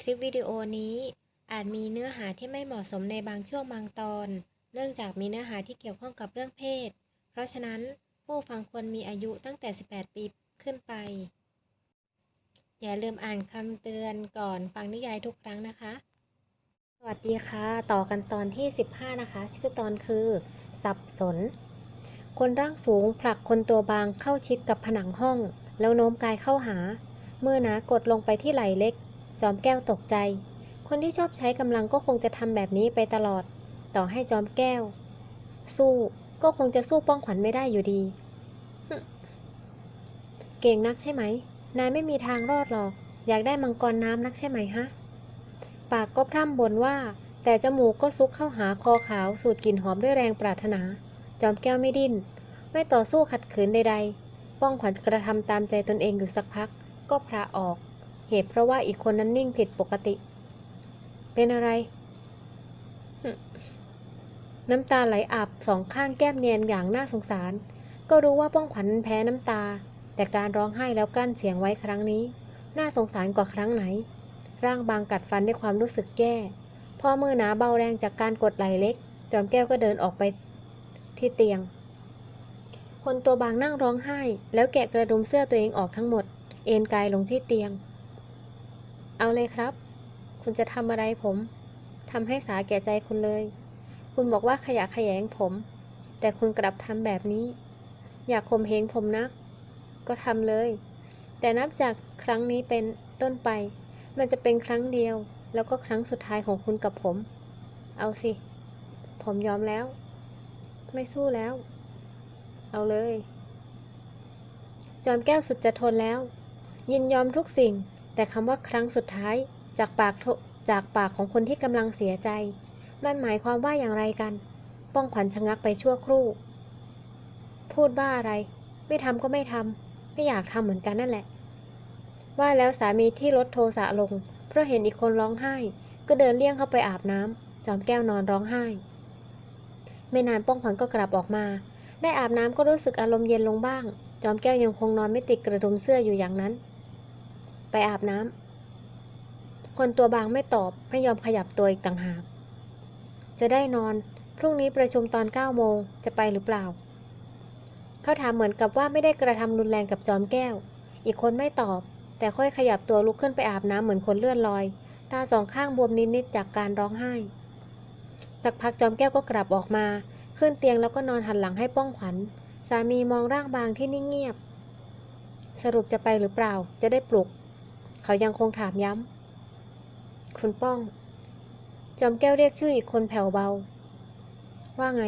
คลิปวิดีโอนี้อาจมีเนื้อหาที่ไม่เหมาะสมในบางช่วงบางตอน เนื่องจากมีเนื้อหาที่เกี่ยวข้องกับเรื่องเพศ เพราะฉะนั้นผู้ฟังควรมีอายุตั้งแต่ 18 ปีขึ้นไป อย่าลืมอ่านคำเตือนก่อนฟังนิยายทุกครั้งนะคะ สวัสดีค่ะ ต่อกันตอนที่ 15 นะคะ ชื่อตอนคือ สับสน คนร่างสูงผลักคนตัวบางเข้าชิดกับผนังห้อง แล้วโน้มกายเข้าหา เมื่อนากดลงไปที่ไหล่เล็ก จอมแก้วตกใจ คนที่ชอบใช้กำลังก็คงจะทำแบบนี้ไปตลอด ต่อให้จอมแก้ว สู้ก็คงจะสู้ป้องขวัญไม่ได้อยู่ดี เก่งนักใช่ไหม นายไม่มีทางรอดหรอก อยากได้มังกรน้ำนักใช่ไหมฮะ ปากก็พร่ำบ่นว่า แต่จมูกก็ซุกเข้าหาคอขาวสูดกลิ่นหอมด้วยแรงปรารถนา จอมแก้วไม่ดิ้น ไม่ต่อสู้ขัดขืนใดๆ ป้องขวัญกระทำตามใจตนเองอยู่สักพัก ก็พระออก เหตุเพราะว่าอีกคนนั้นนิ่งผิดปกติ เป็นอะไร น้ำตาไหลอาบสองข้างแก้มเนียนอย่างน่าสงสาร ก็รู้ว่าป้องขวัญแพ้น้ำตา แต่การร้องไห้แล้วกั้นเสียงไว้ครั้งนี้ น่าสงสารกว่าครั้งไหน ร่างบางกัดฟันด้วยความรู้สึกแย่พ่อมือหนาเบาแรงจากการกดไหลเล็ก จอมแก้วก็เดินออกไปที่เตียง คนตัวบางนั่งร้องไห้ แล้วแกะกระดุมเสื้อตัวเองออกทั้งหมด เอนกายลงที่เตียง เอาเลยครับ คุณจะทำอะไรผม ทำให้สาแก่ใจคุณเลย คุณบอกว่าขยะขยงผม แต่คุณกลับทำแบบนี้ อยากข่มเหงผมนะ ก็ทำเลย แต่นับจากครั้งนี้เป็นต้นไป มันจะเป็นครั้งเดียว แล้วก็ครั้งสุดท้ายของคุณกับผม เอาสิ ผมยอมแล้ว ไม่สู้แล้ว เอาเลย จอมแก้วสุดจะทนแล้ว ยินยอมทุกสิ่ง แต่คำว่าครั้งสุดท้ายจากปากจากปากของคนที่กำลังเสียใจ มันหมายความว่าอย่างไรกัน ป้องขวัญชะงักไปชั่วครู่ พูดบ้าอะไร ไม่ทำก็ไม่ทำไม่อยากทำเหมือนกันนั่นแหละ ว่าแล้วสามีที่ลดโทสะลง เพราะเห็นอีกคนร้องไห้ ก็เดินเลี่ยงเข้าไปอาบน้ำจอมแก้วนอนร้องไห้ ไม่นานป้องขวัญก็กลับออกมา ได้อาบน้ำก็รู้สึกอารมณ์เย็นลงบ้าง จอมแก้วยังคงนอนไม่ติดกระดุมเสื้ออยู่อย่างนั้น ไปอาบน้ำ คนตัวบางไม่ตอบไม่ยอมขยับตัวอีกต่างหาก จะได้นอน พรุ่งนี้ประชุมตอน9โมงจะไปหรือเปล่า เขาถามเหมือนกับว่าไม่ได้กระทำรุนแรงกับจอมแก้ว อีกคนไม่ตอบ แต่ค่อยขยับตัวลุกขึ้นไปอาบน้ำเหมือนคนเลื่อนลอย ตาสองข้างบวมนิดๆจากการร้องไห้ สักพักจอมแก้วก็กลับออกมา ขึ้นเตียงแล้วก็นอนหันหลังให้ป้องขวัญ สามีมองร่างบางที่นิ่งเงียบ สรุปจะไปหรือเปล่า จะได้ปลุก เขายังคงถามย้ำ คุณป้อง จอมแก้วเรียกชื่ออีกคนแผ่วเบา ว่าไง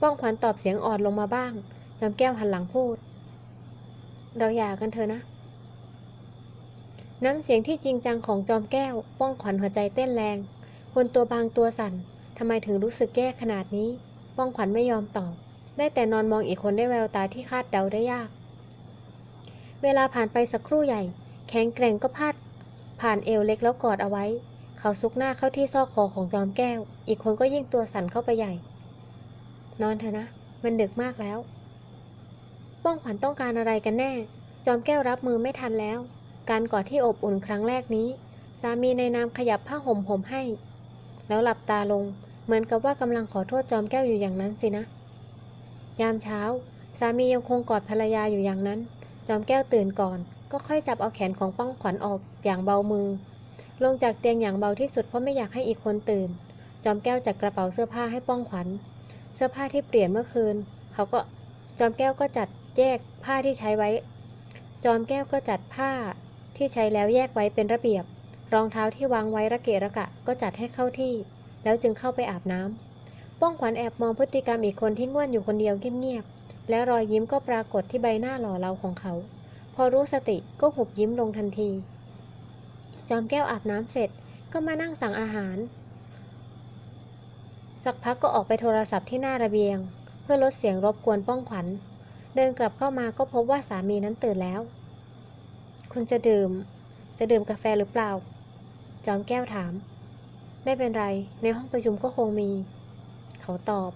ป้องขวัญตอบเสียงอ่อนลงมาบ้าง จอมแก้วหันหลังพูด เราหย่ากันเถอะนะ น้ำเสียงที่จริงจังของจอมแก้ว ป้องขวัญหัวใจเต้นแรง คนตัวบางตัวสั่น ทำไมถึงรู้สึกแย่ขนาดนี้ ป้องขวัญไม่ยอมตอบ ได้แต่นอนมองอีกคนด้วยแววตาที่คาดเดาได้ยาก เวลาผ่านไปสักครู่ใหญ่ แข็งแกร่งก็พาดผ่านเอวเล็กแล้วกอดเอาไว้ เขาซุกหน้าเข้าที่ซอกคอของจอมแก้ว อีกคนก็ยิ่งตัวสั่นเข้าไปใหญ่ นอนเถอะนะ มันดึกมากแล้ว ป้องขวัญต้องการอะไรกันแน่ จอมแก้วรับมือไม่ทันแล้ว การกอดที่อบอุ่นครั้งแรกนี้ สามีในนามขยับผ้าห่มห่มให้ แล้วหลับตาลง เหมือนกับว่ากำลังขอโทษจอมแก้วอยู่อย่างนั้นสินะ ยามเช้า สามียังคงกอดภรรยาอยู่อย่างนั้น จอมแก้วตื่นก่อน ก็ค่อยจับเอาแขนของป้องขวัญออกอย่างเบามือ ลงจากเตียงอย่างเบาที่สุดเพราะไม่อยากให้อีกคนตื่น จอมแก้วจัดกระเป๋าเสื้อผ้าให้ป้องขวัญ เสื้อผ้าที่เปลี่ยนเมื่อคืน เขาก็จอมแก้วก็จัดแยกผ้าที่ใช้ไว้ จอมแก้วก็จัดผ้าที่ใช้แล้วแยกไว้เป็นระเบียบ รองเท้าที่วางไว้ระเกะระกะก็จัดให้เข้าที่ แล้วจึงเข้าไปอาบน้ำป้องขวัญแอบมองพฤติกรรมอีกคนที่ง่วนอยู่คนเดียวเงียบๆ แล้วรอยยิ้มก็ปรากฏที่ใบหน้าหล่อเหลาของเขา พอรู้สติก็หุบยิ้มลงทันที จอมแก้วอาบน้ำเสร็จก็มานั่งสั่งอาหาร สักพักก็ออกไปโทรศัพท์ที่หน้าระเบียง เพื่อลดเสียงรบกวนป้องขวัญ เดินกลับเข้ามาก็พบว่าสามีนั้นตื่นแล้ว คุณจะดื่ม จะดื่มกาแฟหรือเปล่า จอมแก้วถาม ไม่เป็นไร ในห้องประชุมก็คงมี เขาตอบ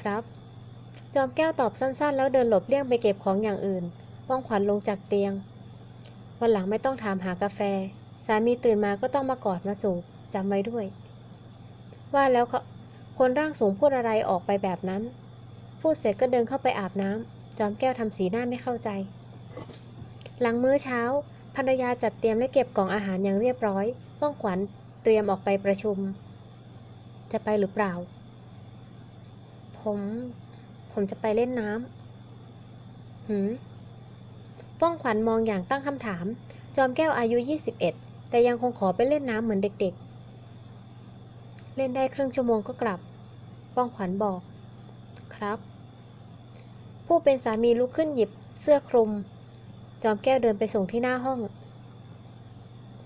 ครับ จอมแก้วตอบสั้นๆ แล้วเดินหลบเลี่ยงไปเก็บของอย่างอื่น ป้องขวัญลงจากเตียง วันหลังไม่ต้องถามหากาแฟ สามีตื่นมาก็ต้องมากอดมาจูบจำไว้ด้วย ว่าแล้วเขาคนร่างสูงพูดอะไรออกไปแบบนั้น พูดเสร็จก็เดินเข้าไปอาบน้ำจอมแก้วทำสีหน้าไม่เข้าใจ หลังมื้อเช้าภรรยาจัดเตรียมและเก็บกล่องอาหารอย่างเรียบร้อย ป้องขวัญเตรียมออกไปประชุม จะไปหรือเปล่า ผม ผมจะไปเล่นน้ำหืม ป้องขวัญมองอย่างตั้งคำถาม จอมแก้วอายุ 21 แต่ยังคงขอไปเล่นน้ำเหมือนเด็กๆ เล่นได้ครึ่งชั่วโมงก็กลับ ป้องขวัญบอก ครับ ผู้เป็นสามีลุกขึ้นหยิบเสื้อคลุม จอมแก้วเดินไปส่งที่หน้าห้อง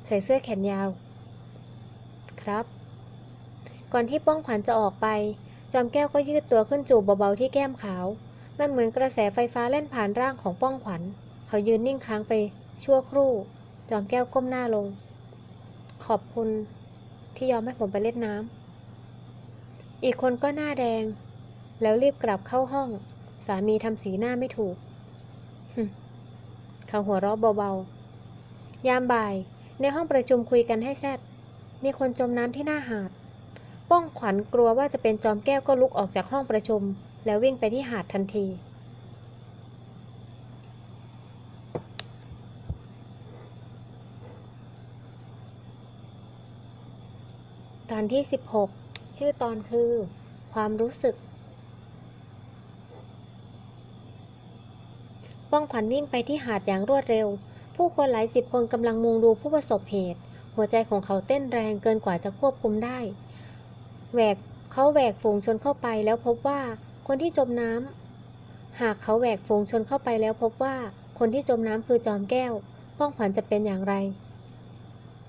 ใส่เสื้อแขนยาว ครับ ก่อนที่ป้องขวัญจะออกไป จอมแก้วก็ยืดตัวขึ้นจูบเบาๆที่แก้มขาว มันเหมือนกระแสไฟฟ้าเล่นผ่านร่างของป้องขวัญ เขายืนนิ่งค้างไปชั่วครู่ จอมแก้วก้มหน้าลง ขอบคุณที่ยอมให้ผมไปเล่นน้ำ อีกคนก็หน้าแดง แล้วรีบกลับเข้าห้อง สามีทำสีหน้าไม่ถูก เขาหัวเราะเบาๆ ยามบ่าย ในห้องประชุมคุยกันให้แซดมีคนจมน้ำที่หน้าหาด ป้องขวัญกลัวว่าจะเป็นจอมแก้วก็ลุกออกจากห้องประชุม แล้ววิ่งไปที่หาดทันที ตอนที่ 16 ชื่อตอนคือ ความรู้สึก ป้องขวัญวิ่งไปที่หาดอย่างรวดเร็ว ผู้คนหลายสิบคนกำลังมุงดูผู้ประสบเหตุ หัวใจของเขาเต้นแรงเกินกว่าจะควบคุมได้ แหวกเขาแหวกฝูงชนเข้าไปแล้วพบว่าคนที่จมน้ำ หากเขาแหวกฝูงชนเข้าไปแล้วพบว่าคนที่จมน้ำคือจอมแก้ว ป้องขวัญจะเป็นอย่างไร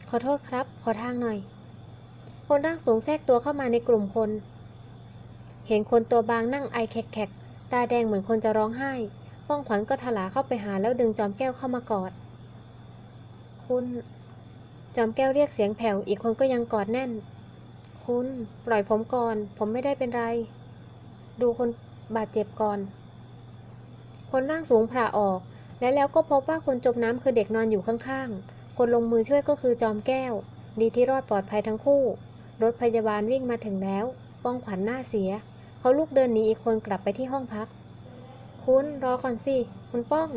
ขอโทษครับ ขอทางหน่อย คนร่างสูงแทรกตัวเข้ามาในกลุ่มคน เห็นคนตัวบางนั่งไอแขกๆ ตาแดงเหมือนคนจะร้องไห้ ป้องขวัญก็ถลาเข้าไปหาแล้วดึงจอมแก้วเข้ามากอด คุณ จอมแก้วเรียกเสียงแผ่ว อีกคนก็ยังกอดแน่น คุณ ปล่อยผมก่อน ผมไม่ได้เป็นไร ดูคนบาดเจ็บก่อน คนร่างสูงผ่าออก และแล้วก็พบว่าคนจมน้ำคือเด็กนอนอยู่ข้างๆ คนลงมือช่วยก็คือจอมแก้ว ดีที่รอดปลอดภัยทั้งคู่ รถพยาบาลวิ่งมาถึงแล้ว ป้องขวัญหน้าเสีย เขาลุกเดินหนีอีกคนกลับไปที่ห้องพัก คุณรอก่อนสิ คุณป้อง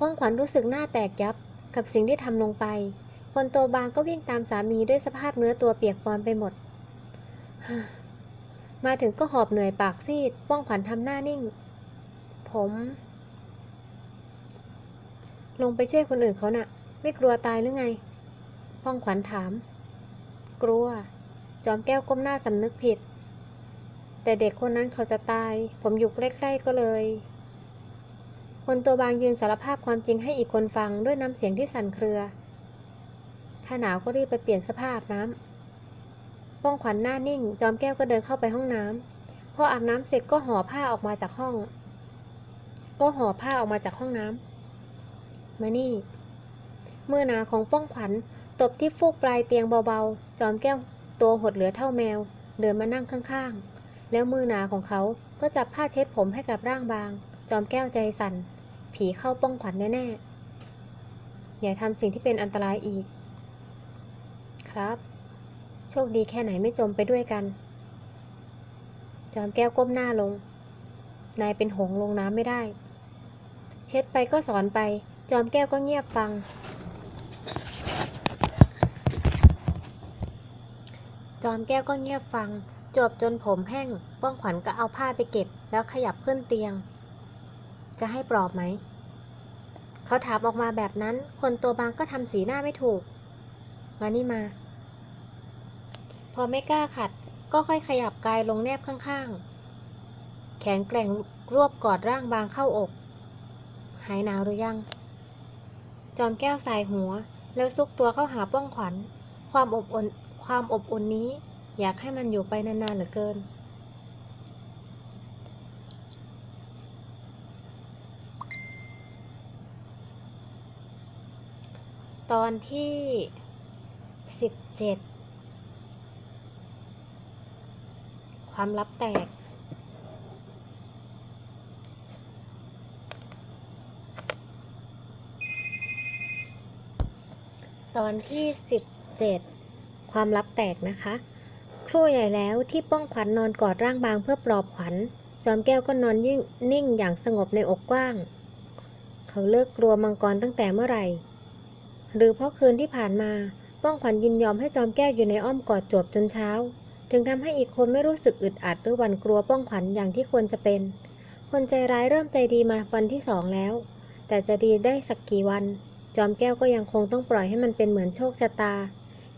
ป้องขวัญรู้สึกหน้าแตกยับกับสิ่งที่ทำลงไป คนตัวบางก็วิ่งตามสามีด้วยสภาพเนื้อตัวเปียกปอนไปหมด มาถึงก็หอบเหนื่อยปากซีด ป้องขวัญทำหน้านิ่ง ผม ลงไปช่วยคนอื่นเขาน่ะ ไม่กลัวตายหรือไง ป้องขวัญถาม กลัว จอมแก้วก้มหน้าสำนึกผิด แต่เด็กคนนั้นเขาจะตาย ผมอยู่ใกล้ๆก็เลย คนตัวบางยืนสารภาพความจริงให้อีกคนฟังด้วยน้ำเสียงที่สั่นเครือ ถ้าหนาวก็รีบไปเปลี่ยนเสภาพน้ำป้องขวัญหน้านิ่ง จอมแก้วก็เดินเข้าไปห้องน้ำพออาบน้ำเสร็จก็ห่อผ้าออกมาจากห้อง ก็ห่อผ้าออกมาจากห้องน้ำมานี่มือนาของป้องขวัญ ตบที่ฟูกปลายเตียงเบาๆ จอมแก้วตัวหดเหลือเท่าแมว เดินมานั่งข้างๆ แล้วมือหนาของเขาก็จับผ้าเช็ดผมให้กับร่างบาง จอมแก้วใจสั่น ผีเข้าป้องขวัญแน่ๆ อย่าทำสิ่งที่เป็นอันตรายอีก ครับ โชคดีแค่ไหนไม่จมไปด้วยกัน จอมแก้วก้มหน้าลง นายเป็นหงลงน้ำไม่ได้ เช็ดไปก็สอนไป จอมแก้วก็เงียบฟัง จอมแก้วก็เงียบฟัง จบจนผมแห้ง ป้องขวัญก็เอาผ้าไปเก็บ แล้วขยับขึ้นเตียง จะให้ปลอบไหม เขาถามออกมาแบบนั้น คนตัวบางก็ทำสีหน้าไม่ถูก มานี่มา พอไม่กล้าขัด ก็ค่อยขยับกายลงแนบข้างๆ แขนแกร่งรวบกอดร่างบางเข้าอก หายหนาวหรือยัง จอมแก้วสายหัว แล้วซุกตัวเข้าหาป้องขวัญ ความอบอุ่น ความอบอุ่นนี้อยากให้มันอยู่ไปนานๆเหลือเกิน ตอนที่สิบเจ็ดความลับแตกตอนที่17 ความลับแตกนะคะ ครู่ใหญ่แล้วที่ป้องขวัญนอนกอดร่างบางเพื่อปลอบขวัญ จอมแก้วก็นอนยิ่งนิ่งอย่างสงบในอกกว้าง เขาเลิกกลัวมังกรตั้งแต่เมื่อไหร่ หรือเพราะคืนที่ผ่านมาป้องขวัญยินยอมให้จอมแก้วอยู่ในอ้อมกอดจวบจนเช้าถึงทำให้อีกคนไม่รู้สึกอึดอัดหรือหวั่นกลัวป้องขวัญอย่างที่ควรจะเป็น คนใจร้ายเริ่มใจดีมาวันที่สองแล้ว แต่จะดีได้สักกี่วัน จอมแก้วก็ยังคงต้องปล่อยให้มันเป็นเหมือนโชคชะตา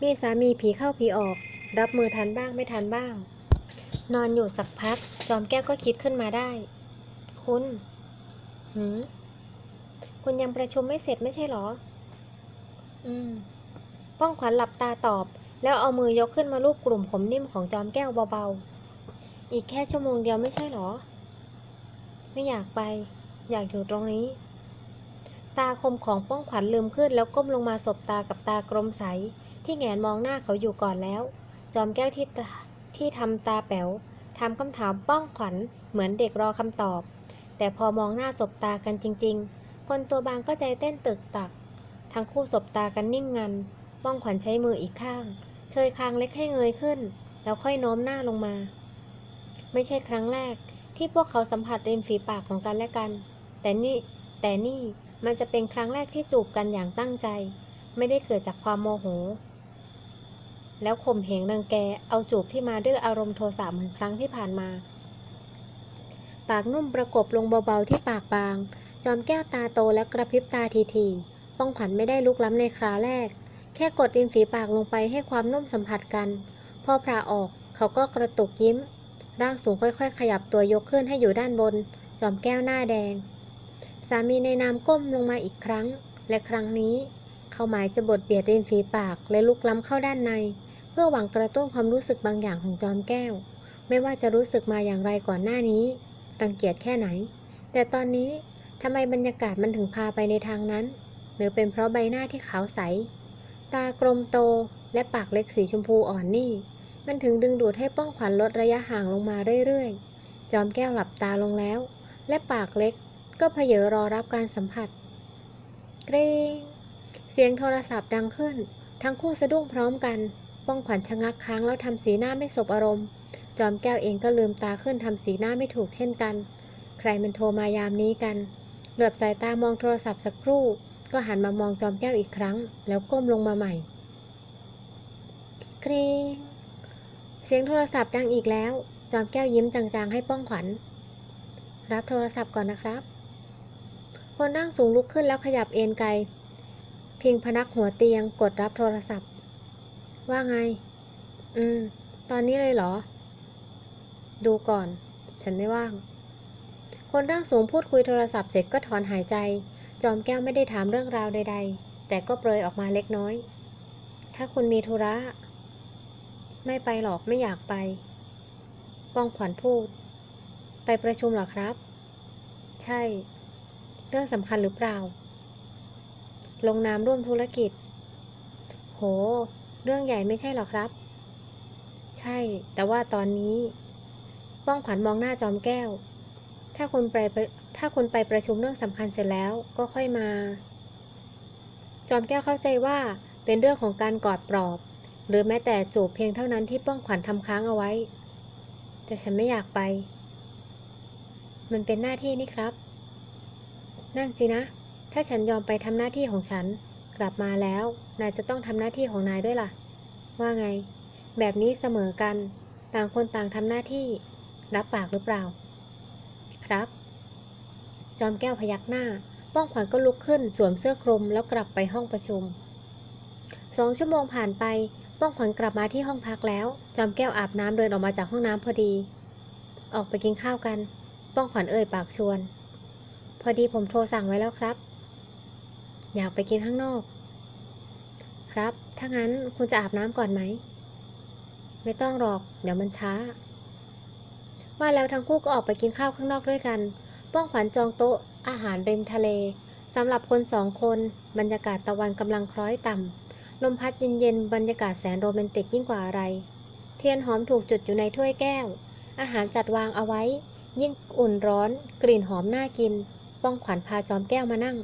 มีสามีผีเข้าผีออก รับมือทันบ้างไม่ทันบ้าง นอนอยู่สักพัก จอมแก้วก็คิดขึ้นมาได้ คุณหืมคุณยังประชุมไม่เสร็จไม่ใช่หรอ อืม ป้องขวัญหลับตาตอบ แล้วเอามือยกขึ้นมาลูบกลุ่มผมนิ่มของจอมแก้วเบาๆ อีกแค่ชั่วโมงเดียวไม่ใช่หรอ ไม่อยากไป อยากอยู่ตรงนี้ ตาคมของป้องขวัญลืมขึ้นแล้วก้มลงมาสบตากับตากลมใส ที่แงนมองหน้าเขาอยู่ก่อนแล้ว จอมแก้วที่ที่ทำตาแป๋วถามคำถามป้องขวัญเหมือนเด็กรอคำตอบ แต่พอมองหน้าสบตากันจริง ๆ คนตัวบางก็ใจเต้นตึกตัก ทั้งคู่สบตากันนิ่งงัน ป้องขวัญใช้มืออีกข้าง เคยคางเล็กให้เงยขึ้น แล้วค่อยโน้มหน้าลงมา ไม่ใช่ครั้งแรกที่พวกเขาสัมผัสริมฝีปากของกันและกัน แต่นี่แต่นี่มันจะเป็นครั้งแรกที่จูบกันอย่างตั้งใจ ไม่ได้เกิดจากความโมโห แล้วข่มเหงรังแก เอาจูบที่มาด้วยอารมณ์โทสะเหมือนครั้งที่ผ่านมา ปากนุ่มประกบลงเบาๆที่ปากบาง จอมแก้วตาโตและกระพริบตาทีๆป้องขวัญไม่ได้ลุกล้ำในคราแรก แค่กดริมฝีปากลงไปให้ความนุ่มสัมผัสกัน พอพราออกเขาก็กระตุกยิ้ม ร่างสูงค่อยๆ ขยับตัวยกขึ้นให้อยู่ด้านบน จอมแก้วหน้าแดง สามีในนามก้มลงมาอีกครั้ง และครั้งนี้ เขาหมายจะบดเบียดริมฝีปากและลุกล้ำเข้าด้านใน พื่อหวังกระตุ้นความรู้สึกบางอย่างของจอมแก้ว ไม่ว่าจะรู้สึกมาอย่างไรก่อนหน้านี้ รังเกียจแค่ไหน แต่ตอนนี้ทำไมบรรยากาศมันถึงพาไปในทางนั้น หรือเป็นเพราะใบหน้าที่ขาวใส ตากลมโตและปากเล็กสีชมพูอ่อนนี่ มันถึงดึงดูดให้ป้องขวัญลดระยะห่างลงมาเรื่อยๆ จอมแก้วหลับตาลงแล้ว และปากเล็กก็เพเยอรอรับการสัมผัส เกรงเสียงโทรศัพท์ดังขึ้น ทั้งคู่สะดุ้งพร้อมกัน ป้องขวัญชะงักค้างแล้วทำสีหน้าไม่สบอารมณ์ จอมแก้วเองก็ลืมตาขึ้นทำสีหน้าไม่ถูกเช่นกัน ใครมันโทรมายามนี้กัน เหลือบสายตามองโทรศัพท์สักครู่ ก็หันมามองจอมแก้วอีกครั้ง แล้วก้มลงมาใหม่เกรงเสียงโทรศัพท์ดังอีกแล้ว จอมแก้วยิ้มจางๆให้ป้องขวัญ รับโทรศัพท์ก่อนนะครับ คนนั่งสูงลุกขึ้นแล้วขยับเอนไกลพิงพนักหัวเตียงกดรับโทรศัพท์ ว่าไง อืม ตอนนี้เลยเหรอ ดูก่อน ฉันไม่ว่าง คนร่างสูงพูดคุยโทรศัพท์เสร็จก็ถอนหายใจ จอมแก้วไม่ได้ถามเรื่องราวใด ๆ แต่ก็เปรยออกมาเล็กน้อย ถ้าคุณมีธุระ ไม่ไปหรอกไม่อยากไป ป้องขวัญพูด ไปประชุมเหรอครับ ใช่ เรื่องสำคัญหรือเปล่า ลงนามร่วมธุรกิจ โห เรื่องใหญ่ไม่ใช่หรอครับ ใช่ แต่ว่าตอนนี้ป้องขวัญมองหน้าจอมแก้ว ถ้าคุณไปถ้าคุณไปประชุมเรื่องสำคัญเสร็จแล้วก็ค่อยมา จอมแก้วเข้าใจว่าเป็นเรื่องของการกอดปลอบ หรือแม้แต่จูบเพียงเท่านั้นที่ป้องขวัญทำค้างเอาไว้ แต่ฉันไม่อยากไป มันเป็นหน้าที่นี่ครับ นั่นสินะ ถ้าฉันยอมไปทำหน้าที่ของฉัน กลับมาแล้ว นายจะต้องทำหน้าที่ของนายด้วยล่ะ ว่าไง แบบนี้เสมอกัน ต่างคนต่างทำหน้าที่ รับปากหรือเปล่า ครับ จอมแก้วพยักหน้า ป้องขวัญก็ลุกขึ้นสวมเสื้อคลุมแล้วกลับไปห้องประชุม สองชั่วโมงผ่านไป ป้องขวัญกลับมาที่ห้องพักแล้ว จอมแก้วอาบน้ำเดินออกมาจากห้องน้ำพอดี ออกไปกินข้าวกัน ป้องขวัญเอ่ยปากชวน พอดีผมโทรสั่งไว้แล้วครับ อยากไปกินข้างนอก ครับ ถ้างั้นคุณจะอาบน้ำก่อนไหม ไม่ต้องหรอก เดี๋ยวมันช้า ว่าแล้วทั้งคู่ก็ออกไปกินข้าวข้างนอกด้วยกัน ป้องขวัญจองโต๊ะอาหารริมทะเลสำหรับคนสองคน บรรยากาศตะวันกำลังคล้อยต่ำ ลมพัดเย็นๆ บรรยากาศแสนโรแมนติกยิ่งกว่าอะไร เทียนหอมถูกจุดอยู่ในถ้วยแก้ว อาหารจัดวางเอาไว้ ยิ่งอุ่นร้อน กลิ่นหอมน่ากิน ป้องขวัญพาจอมแก้วมานั่ง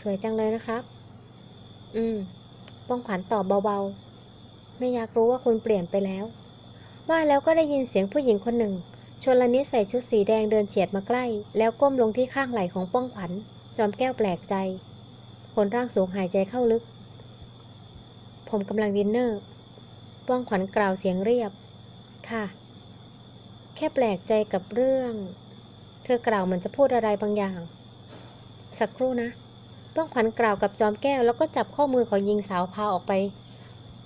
สวยจังเลยนะครับ อืมป้องขวัญตอบเบาๆ ไม่อยากรู้ว่าคุณเปลี่ยนไปแล้ว ว่าแล้วก็ได้ยินเสียงผู้หญิงคนหนึ่ง ชนลนิดใส่ชุดสีแดงเดินเฉียดมาใกล้ แล้วก้มลงที่ข้างไหล่ของป้องขวัญ จอมแก้วแปลกใจ คนร่างสูงหายใจเข้าลึก ผมกำลังดินเนอร์ ป้องขวัญกล่าวเสียงเรียบ ค่ะ แค่แปลกใจกับเรื่อง เธอกล่าวเหมือนจะพูดอะไรบางอย่าง สักครู่นะ ป้องขวัญกล่าวกับจอมแก้ว แล้วก็จับข้อมือของหญิงสาวพาออกไป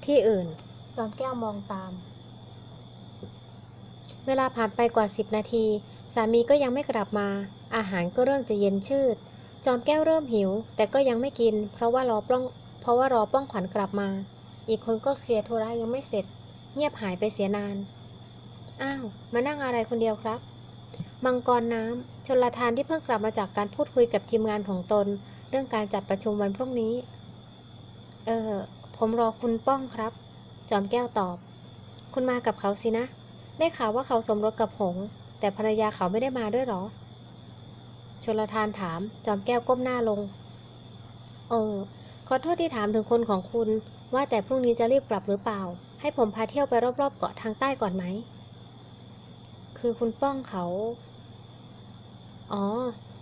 ที่อื่น จอมแก้วมองตาม เวลาผ่านไปกว่าสิบนาที สามีก็ยังไม่กลับมา อาหารก็เริ่มจะเย็นชืด จอมแก้วเริ่มหิว แต่ก็ยังไม่กิน เพราะว่ารอป้อง เพราะว่ารอป้องขวัญกลับมา อีกคนก็เคลียร์ธุระยังไม่เสร็จ เงียบหายไปเสียนาน อ้าว มานั่งอะไรคนเดียวครับ มังกรน้ำชนลทานที่เพิ่งกลับมาจากการพูดคุยกับทีมงานของตน เรื่องการจัดประชุมวันพรุ่งนี้ เออ ผมรอคุณป้องครับ จอมแก้วตอบ คุณมากับเขาสินะ ได้ข่าวว่าเขาสมรสกับหง แต่ภรรยาเขาไม่ได้มาด้วยหรอชนลทานถาม จอมแก้วก้มหน้าลง เออ ขอโทษที่ถามถึงคนของคุณ ว่าแต่พรุ่งนี้จะรีบกลับหรือเปล่า ให้ผมพาเที่ยวไปรอบๆเกาะทางใต้ก่อนไหม คือคุณป้องเขา อ๋อ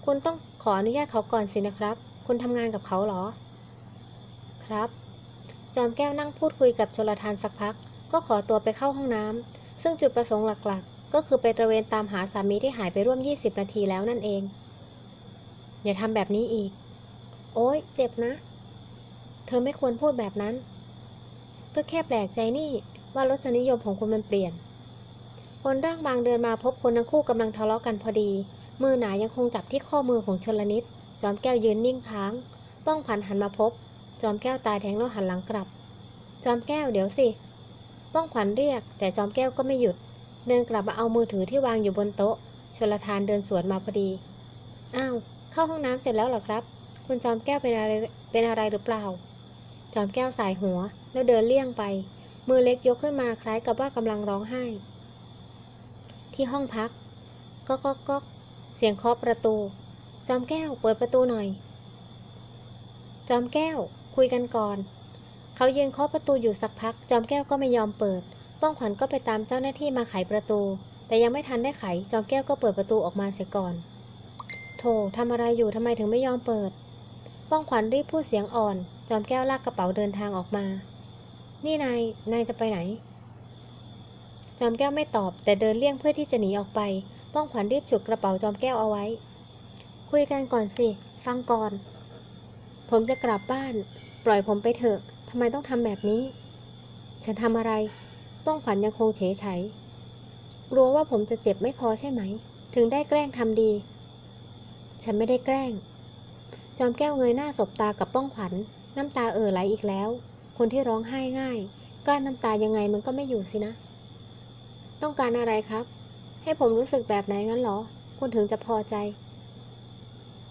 คุณต้องขออนุญาตเขาก่อนสินะครับ คุณทำงานกับเขาเหรอ ครับ จอมแก้วนั่งพูดคุยกับชลทานสักพัก ก็ขอตัวไปเข้าห้องน้ำซึ่งจุดประสงค์หลักๆ ก็คือไปตระเวนตามหาสามีที่หายไปร่วม 20 นาทีแล้วนั่นเอง อย่าทำแบบนี้อีก โอ๊ย เจ็บนะ เธอไม่ควรพูดแบบนั้น ก็แค่แปลกใจนี่ว่ารสนิยมของคุณมันเปลี่ยน คนร่างบางเดินมาพบคนทั้งคู่กำลังทะเลาะกันพอดี มือหนายังคงจับที่ข้อมือของชนลนิด จอมแก้วยืนนิ่งค้าง ป้องผันหันมาพบ จอมแก้วตายแดงแล้วหันหลังกลับ จอมแก้วเดี๋ยวสิ ป้องขวัญเรียก แต่จอมแก้วก็ไม่หยุด เดินกลับมาเอามือถือที่วางอยู่บนโต๊ะ ชลทานเดินสวนมาพอดี อ้าว เข้าห้องน้ำเสร็จแล้วเหรอครับ คุณจอมแก้วเป็นอะไรเป็นอะไรหรือเปล่า จอมแก้วสายหัว แล้วเดินเลี่ยงไป มือเล็กยกขึ้นมาคล้ายกับว่ากำลังร้องไห้ ที่ห้องพักก็ก็ก็เสียงเคาะประตู จอมแก้วเปิดประตูหน่อย จอมแก้ว คุยกันก่อน เขายืนเคาะประตูอยู่สักพัก จอมแก้วก็ไม่ยอมเปิด ป้องขวัญก็ไปตามเจ้าหน้าที่มาไขประตู แต่ยังไม่ทันได้ไข จอมแก้วก็เปิดประตูออกมาเสียก่อน โธ่ทำอะไรอยู่ทำไมถึงไม่ยอมเปิด ป้องขวัญรีบพูดเสียงอ่อน จอมแก้วลากกระเป๋าเดินทางออกมา นี่นาย นายจะไปไหน จอมแก้วไม่ตอบ แต่เดินเลี่ยงเพื่อที่จะหนีออกไป ป้องขวัญรีบฉุดกระเป๋าจอมแก้วเอาไว้ คุยกันก่อนสิ ฟังก่อน ผมจะกลับบ้าน ปล่อยผมไปเถอะทำไมต้องทำแบบนี้ ฉันทำอะไร ป้องขวัญยังคงเฉยเฉยกลัวว่าผมจะเจ็บไม่พอใช่ไหม ถึงได้แกล้งทำดี ฉันไม่ได้แกล้ง จอมแก้วเงยหน้าสบตากับป้องขวัญน้ำตาเอ่อไหลอีกแล้ว คนที่ร้องไห้ง่าย กลั้นน้ำตายังไงมันก็ไม่อยู่สินะ ต้องการอะไรครับ ให้ผมรู้สึกแบบไหนงั้นหรอ คุณถึงจะพอใจ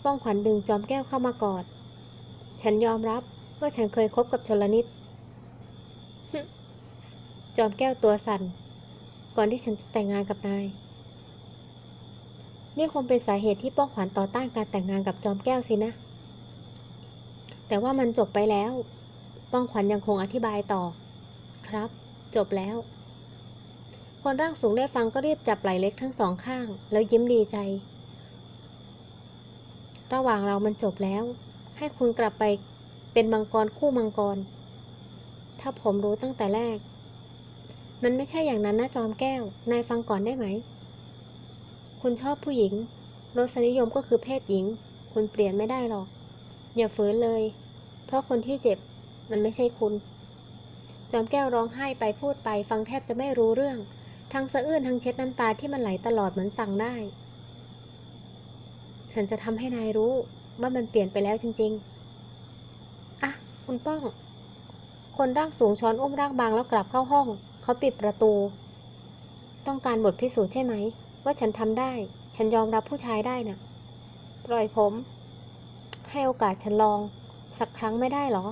ป้องขวัญดึงจอมแก้วเข้ามากอด ฉันยอมรับว่าฉันเคยคบกับชลนิตจอมแก้วตัวสั่น ก่อนที่ฉันจะแต่งงานกับนาย นี่คงเป็นสาเหตุที่ป้องขวัญต่อต้านการแต่งงานกับจอมแก้วสินะ แต่ว่ามันจบไปแล้ว ป้องขวัญยังคงอธิบายต่อ ครับ จบแล้ว คนร่างสูงได้ฟังก็รีบจับไหล่เล็กทั้งสองข้าง แล้วยิ้มดีใจ ระหว่างเรามันจบแล้ว ให้คุณกลับไปเป็นมังกรคู่มังกร ถ้าผมรู้ตั้งแต่แรก มันไม่ใช่อย่างนั้นนะจอมแก้ว นายฟังก่อนได้ไหม คุณชอบผู้หญิง รสนิยมก็คือเพศหญิง คุณเปลี่ยนไม่ได้หรอก อย่าฝืนเลย เพราะคนที่เจ็บมันไม่ใช่คุณ จอมแก้วร้องไห้ไปพูดไป ฟังแทบจะไม่รู้เรื่อง ทั้งสะอื้นทั้งเช็ดน้ำตาที่มันไหลตลอดเหมือนสั่งได้ ฉันจะทำให้นายรู้ว่ามันเปลี่ยนไปแล้วจริง ๆ อะ คุณป้อง คนร่างสูงช้อนอุ้มร่างบางแล้วกลับเข้าห้อง เขาปิดประตู ต้องการบทพิสูจน์ใช่ไหม ว่าฉันทำได้ ฉันยอมรับผู้ชายได้นะ่ะ ปล่อยผม ให้โอกาสฉันลอง สักครั้งไม่ได้เหรอ